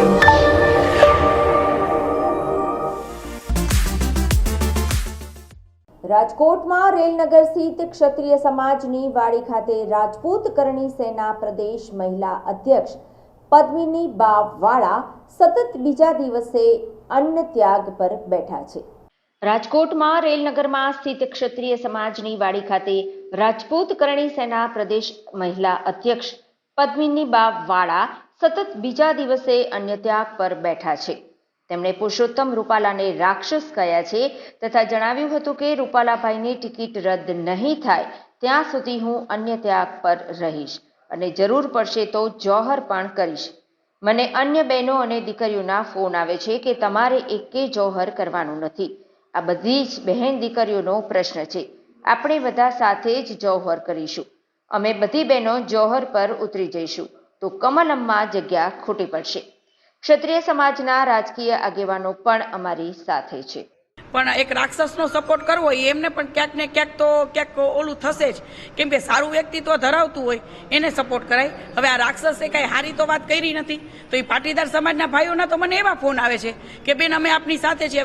રહેજો રાજકોટમાં રેલનગર સ્થિત ક્ષત્રિય સમાજની વાડી ખાતે રાજપૂત કરણી સેના પ્રદેશ મહિલા અધ્યક્ષ પદ્મિની બાવાળા સતત બીજા દિવસે અન્ન ત્યાગ પર બેઠા છે. રાજકોટમાં રેલનગરમાં સ્થિત ક્ષત્રિય સમાજની વાડી ખાતે રાજપૂત કરણી સેના પ્રદેશ મહિલા અધ્યક્ષ પદ્મિની બાવાળા સતત બીજા દિવસે અન્ય ત્યાગ પર બેઠા છે. તેમણે પુરુષોત્તમ રૂપાલાને રાક્ષસ કહ્યા છે તથા જણાવ્યું હતું કે રૂપાલાભાઈની ટિકિટ રદ નહીં થાય ત્યાં સુધી હું અન્ય ત્યાગ પર રહીશ અને જરૂર પડશે તો જોહર પણ કરીશ. મને અન્ય બહેનો અને દીકરીઓના ફોન આવે છે કે તમારે એકે જોહર કરવાનું નથી. આ બધી જ બહેન દીકરીઓનો પ્રશ્ન છે. આપણે બધા સાથે જ જોહર કરીશું. અમે બધી બહેનો જોહર પર ઉતરી જઈશું. તો કમલમમાં જગ્યા ખોટી પડશે. ક્ષત્રિય સમાજના રાજકીય આગેવાનો પણ અમારી સાથે છે. પણ એક રાક્ષસનો સપોર્ટ કરવો હોય, એમને પણ ક્યાંક ને ક્યાંક તો ક્યાંક ઓલું થશે જ. કેમ કે સારું વ્યક્તિત્વ ધરાવતું હોય, એને સપોર્ટ કરાય. હવે આ રાક્ષસે કાંઈ હારી તો વાત કરી નથી. તો એ પાટીદાર સમાજના ભાઈઓના તો મને એવા ફોન આવે છે કે, બેન, અમે આપની સાથે છીએ.